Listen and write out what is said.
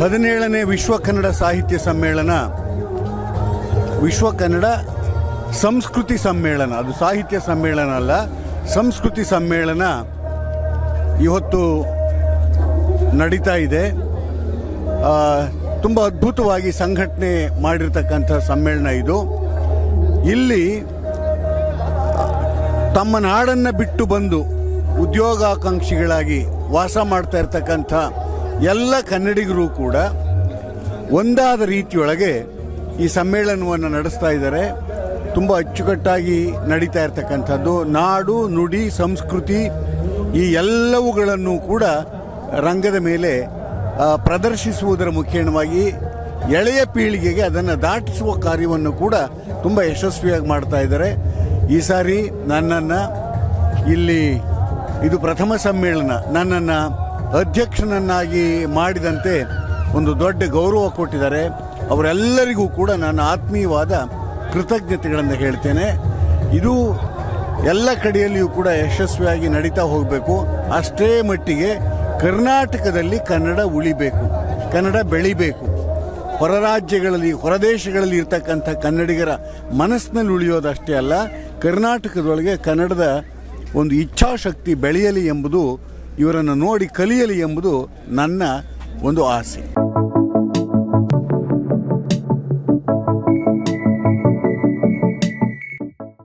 ಹದಿನೇಳನೇ ವಿಶ್ವ ಕನ್ನಡ ಸಾಹಿತ್ಯ ಸಮ್ಮೇಳನ, ವಿಶ್ವ ಕನ್ನಡ ಸಂಸ್ಕೃತಿ ಸಮ್ಮೇಳನ. ಅದು ಸಾಹಿತ್ಯ ಸಮ್ಮೇಳನ ಅಲ್ಲ, ಸಂಸ್ಕೃತಿ ಸಮ್ಮೇಳನ ಇವತ್ತು ನಡೀತಾ ಇದೆ. ತುಂಬ ಅದ್ಭುತವಾಗಿ ಸಂಘಟನೆ ಮಾಡಿರ್ತಕ್ಕಂಥ ಸಮ್ಮೇಳನ ಇದು. ಇಲ್ಲಿ ತಮ್ಮ ನಾಡನ್ನು ಬಿಟ್ಟು ಬಂದು ಉದ್ಯೋಗಾಕಾಂಕ್ಷಿಗಳಾಗಿ ವಾಸ ಮಾಡ್ತಾ ಇರ್ತಕ್ಕಂಥ ಎಲ್ಲ ಕನ್ನಡಿಗರು ಕೂಡ ಒಂದಾದ ರೀತಿಯೊಳಗೆ ಈ ಸಮ್ಮೇಳನವನ್ನು ನಡೆಸ್ತಾ ಇದ್ದಾರೆ. ತುಂಬ ಅಚ್ಚುಕಟ್ಟಾಗಿ ನಡೀತಾ ಇರತಕ್ಕಂಥದ್ದು. ನಾಡು, ನುಡಿ, ಸಂಸ್ಕೃತಿ ಈ ಎಲ್ಲವುಗಳನ್ನು ಕೂಡ ರಂಗದ ಮೇಲೆ ಪ್ರದರ್ಶಿಸುವುದರ ಮುಖೇಣವಾಗಿ ಎಳೆಯ ಪೀಳಿಗೆಗೆ ಅದನ್ನು ದಾಟಿಸುವ ಕಾರ್ಯವನ್ನು ಕೂಡ ತುಂಬ ಯಶಸ್ವಿಯಾಗಿ ಮಾಡ್ತಾ ಇದ್ದಾರೆ. ಈ ಸಾರಿ ನನ್ನನ್ನು ಇಲ್ಲಿ ಇದು ಪ್ರಥಮ ಸಮ್ಮೇಳನ. ನನ್ನನ್ನು ಅಧ್ಯಕ್ಷನನ್ನಾಗಿ ಮಾಡಿದಂತೆ ಒಂದು ದೊಡ್ಡ ಗೌರವ ಕೊಟ್ಟಿದ್ದಾರೆ. ಅವರೆಲ್ಲರಿಗೂ ಕೂಡ ನಾನು ಆತ್ಮೀಯವಾದ ಕೃತಜ್ಞತೆಗಳನ್ನು ಹೇಳ್ತೇನೆ. ಇದು ಎಲ್ಲ ಕಡೆಯಲ್ಲಿಯೂ ಕೂಡ ಯಶಸ್ವಿಯಾಗಿ ನಡೀತಾ ಹೋಗಬೇಕು. ಅಷ್ಟೇ ಮಟ್ಟಿಗೆ ಕರ್ನಾಟಕದಲ್ಲಿ ಕನ್ನಡ ಉಳಿಬೇಕು, ಕನ್ನಡ ಬೆಳಿಬೇಕು. ಹೊರ ರಾಜ್ಯಗಳಲ್ಲಿ ಹೊರದೇಶಗಳಲ್ಲಿ ಇರ್ತಕ್ಕಂಥ ಕನ್ನಡಿಗರ ಮನಸ್ಸಿನಲ್ಲಿ ಉಳಿಯೋದಷ್ಟೇ ಅಲ್ಲ, ಕರ್ನಾಟಕದೊಳಗೆ ಕನ್ನಡದ ಒಂದು ಇಚ್ಛಾಶಕ್ತಿ ಬೆಳೆಯಲಿ ಎಂಬುದು ಇವರನ್ನು ನೋಡಿ ಕಲಿಯಲಿ ಎಂಬುದು ನನ್ನ ಒಂದು ಆಸೆ.